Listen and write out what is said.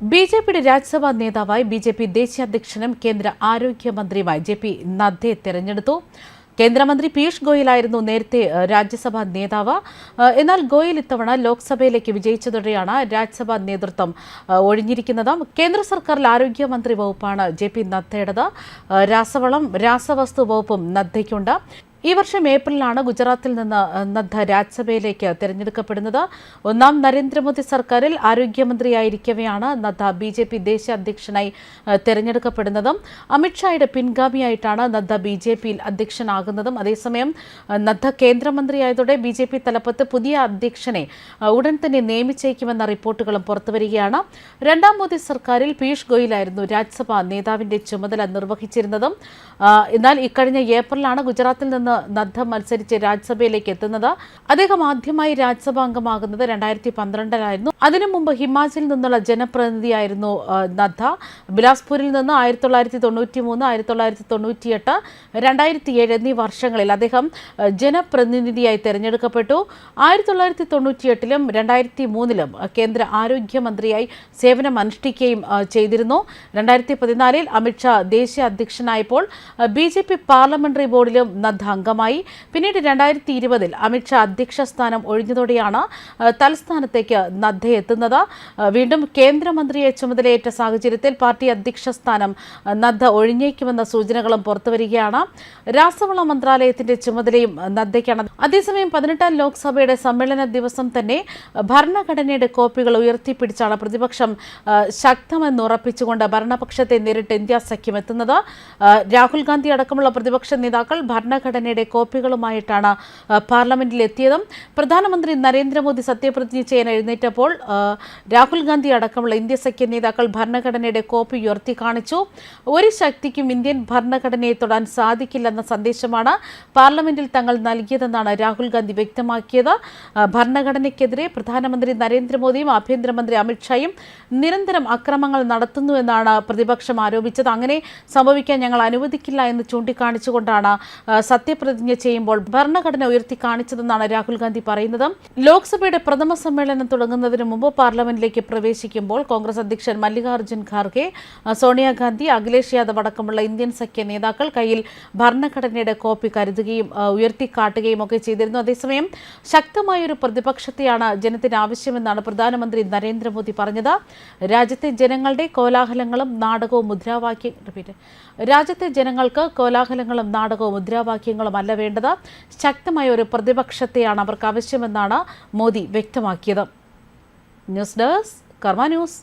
B J പിയുടെ രാജ്യസഭാ നേതാവായി B J P ദേശീയ അധ്യക്ഷനും കേന്ദ്ര ആരോഗ്യമന്ത്രിയുമായി ജെ പി നദ്ദയെ തെരഞ്ഞെടുത്തു. കേന്ദ്രമന്ത്രി പീയൂഷ് ഗോയലായിരുന്നു നേരത്തെ രാജ്യസഭാ നേതാവ്. എന്നാൽ ഗോയൽ ഇത്തവണ ലോക്സഭയിലേക്ക് വിജയിച്ചതോടെയാണ് രാജ്യസഭാ നേതൃത്വം ഒഴിഞ്ഞിരിക്കുന്നത്. കേന്ദ്ര സർക്കാരിൽ ആരോഗ്യമന്ത്രി വകുപ്പാണ് ജെ പി നദ്ദയുടേത്. രാസവളം രാസവസ്തു വകുപ്പും നദ്ദയ്ക്കുണ്ട്. ഈ വർഷം ഏപ്രിലാണ് ഗുജറാത്തിൽ നിന്ന് നദ്ദ രാജ്യസഭയിലേക്ക് തിരഞ്ഞെടുക്കപ്പെടുന്നത്. ഒന്നാം നരേന്ദ്രമോദി സർക്കാരിൽ ആരോഗ്യമന്ത്രിയായിരിക്കവെയാണ് നദ്ദ ബി ജെ പി ദേശീയ അധ്യക്ഷനായി തിരഞ്ഞെടുക്കപ്പെടുന്നതും. അമിത്ഷായുടെ പിൻഗാമിയായിട്ടാണ് നദ്ദ ബി ജെ പിയിൽ അധ്യക്ഷനാകുന്നതും. അതേസമയം നദ്ദ കേന്ദ്രമന്ത്രിയായതോടെ ബി ജെ പി തലപ്പത്ത് പുതിയ അധ്യക്ഷനെ ഉടൻ തന്നെ നിയമിച്ചേക്കുമെന്ന റിപ്പോർട്ടുകളും പുറത്തുവരികയാണ്. രണ്ടാം മോദി സർക്കാരിൽ പീയൂഷ് ഗോയലായിരുന്നു രാജ്യസഭാ നേതാവിന്റെ ചുമതല നിർവഹിച്ചിരുന്നതും. എന്നാൽ ഇക്കഴിഞ്ഞ ഏപ്രിലാണ് ഗുജറാത്തിൽ നിന്ന് നദ്ദ മത്സരിച്ച് രാജ്യസഭയിലേക്ക് എത്തുന്നത്. അദ്ദേഹം ആദ്യമായി രാജ്യസഭാ അംഗമാകുന്നത് രണ്ടായിരത്തി പന്ത്രണ്ടിലായിരുന്നു അതിനു മുമ്പ് ഹിമാചലിൽ നിന്നുള്ള ജനപ്രതിനിധിയായിരുന്നു നദ്ദ. ബിലാസ്പൂരിൽ നിന്ന് ആയിരത്തി തൊള്ളായിരത്തി തൊണ്ണൂറ്റി മൂന്ന് ആയിരത്തി തൊള്ളായിരത്തി തൊണ്ണൂറ്റിയെട്ട് രണ്ടായിരത്തി ഏഴ് എന്നീ വർഷങ്ങളിൽ അദ്ദേഹം ജനപ്രതിനിധിയായി തെരഞ്ഞെടുക്കപ്പെട്ടു. ആയിരത്തി തൊള്ളായിരത്തി തൊണ്ണൂറ്റിയെട്ടിലും രണ്ടായിരത്തി മൂന്നിലും കേന്ദ്ര ആരോഗ്യമന്ത്രിയായി സേവനം അനുഷ്ഠിക്കുകയും ചെയ്തിരുന്നു. രണ്ടായിരത്തി പതിനാലിൽ അമിത്ഷാ ദേശീയ അധ്യക്ഷനായപ്പോൾ ബി ജെ പി പാർലമെന്ററി ബോർഡിലും നദ്ദ അംഗമായി. പിന്നീട് രണ്ടായിരത്തി ഇരുപതിൽ അമിത്ഷാ അധ്യക്ഷ സ്ഥാനം ഒഴിഞ്ഞതോടെയാണ് തൽസ്ഥാനത്തേക്ക് നദ്ദ എത്തുന്നത് വീണ്ടും കേന്ദ്രമന്ത്രിയെ ചുമതലയേറ്റ സാഹചര്യത്തിൽ പാർട്ടി അധ്യക്ഷ സ്ഥാനം നദ്ദ ഒഴിഞ്ഞേക്കുമെന്ന സൂചനകളും പുറത്തുവരികയാണ്. രാസവള മന്ത്രാലയത്തിന്റെ ചുമതലയും നദ്ദയ്ക്കാണ്. അതേസമയം പതിനെട്ടാം ലോക്സഭയുടെ സമ്മേളന ദിവസം തന്നെ ഭരണഘടനയുടെ കോപ്പികൾ ഉയർത്തിപ്പിടിച്ചാണ് പ്രതിപക്ഷം ശക്തമെന്ന് ശക്തമെന്നുറപ്പിച്ചുകൊണ്ട് ഭരണപക്ഷത്തെ നേരിട്ട് ഇന്ത്യ സഖ്യം എത്തുന്നത് രാഹുൽ ഗാന്ധി അടക്കമുള്ള പ്രതിപക്ഷ നേതാക്കൾ ഭരണഘടനയുടെ കോപ്പികളുമായിട്ടാണ് പാർലമെന്റിലെത്തിയതും. പ്രധാനമന്ത്രി നരേന്ദ്രമോദി സത്യപ്രതിജ്ഞ ചെയ്യാൻ എഴുന്നേറ്റപ്പോൾ രാഹുൽ ഗാന്ധി അടക്കമുള്ള ഇന്ത്യ സഖ്യ നേതാക്കൾ ഭരണഘടനയുടെ കോപ്പി ഉയർത്തി കാണിച്ചു. ഒരു ശക്തിക്കും ഇന്ത്യൻ ഭരണഘടനയെ തൊടാൻ സാധിക്കില്ലെന്ന സന്ദേശമാണ് പാർലമെന്റിൽ തങ്ങൾ നൽകിയതെന്നാണ് രാഹുൽ ഗാന്ധി വ്യക്തമാക്കിയത്. ഭരണഘടനയ്ക്കെതിരെ പ്രധാനമന്ത്രി നരേന്ദ്രമോദിയും ആഭ്യന്തരമന്ത്രി അമിത്ഷായും നിരന്തരം അക്രമങ്ങൾ നടത്തുന്നുവെന്നാണ് പ്രതിപക്ഷം ആരോപിച്ചത്. അങ്ങനെ സംഭവിക്കാൻ ഞങ്ങൾ അനുവദിക്കില്ല എന്ന് ചൂണ്ടിക്കാണിച്ചുകൊണ്ടാണ് ആ, സത്യപ്രതിജ്ഞ ചെയ്യുമ്പോൾ ഭരണഘടന ഉയർത്തി കാണിച്ചതെന്നാണ് രാഹുൽ ഗാന്ധി പറയുന്നത്. ലോക്സഭയുടെ പ്രഥമ സമ്മേളനം തുടങ്ങുന്നതിന് മുമ്പ് പാർലമെന്റിലേക്ക് പ്രവേശിക്കുമ്പോൾ കോൺഗ്രസ് അധ്യക്ഷൻ മല്ലികാർജുൻ ഖാർഗെ സോണിയാഗാന്ധി അഖിലേഷ് യാദവ് അടക്കമുള്ള ഇന്ത്യൻ സഖ്യ നേതാക്കൾ കയ്യിൽ ഭരണഘടനയുടെ കോപ്പി കരുതുകയും ഉയർത്തിക്കാട്ടുകയും ഒക്കെ ചെയ്തിരുന്നു. അതേസമയം ശക്തമായ ഒരു പ്രതിപക്ഷത്തെയാണ് ജനത്തിന് ആവശ്യമെന്നാണ് പ്രധാനമന്ത്രി നരേന്ദ്രമോദി പറഞ്ഞത്. രാജ്യത്തെ ജനങ്ങളുടെ കോലാഹലങ്ങളും നാടകവും മുദ്രാവാക്യം രാജ്യത്തെ ജനങ്ങൾക്ക് കോലാഹലങ്ങളും നാടകവും മുദ്രാവാക്യങ്ങളും അല്ല വേണ്ടത്. ശക്തമായ ഒരു പ്രതിപക്ഷത്തെയാണ് അവർക്ക് ആവശ്യമെന്നാണ് മോദി വ്യക്തമാക്കിയത്. News desk Karma news.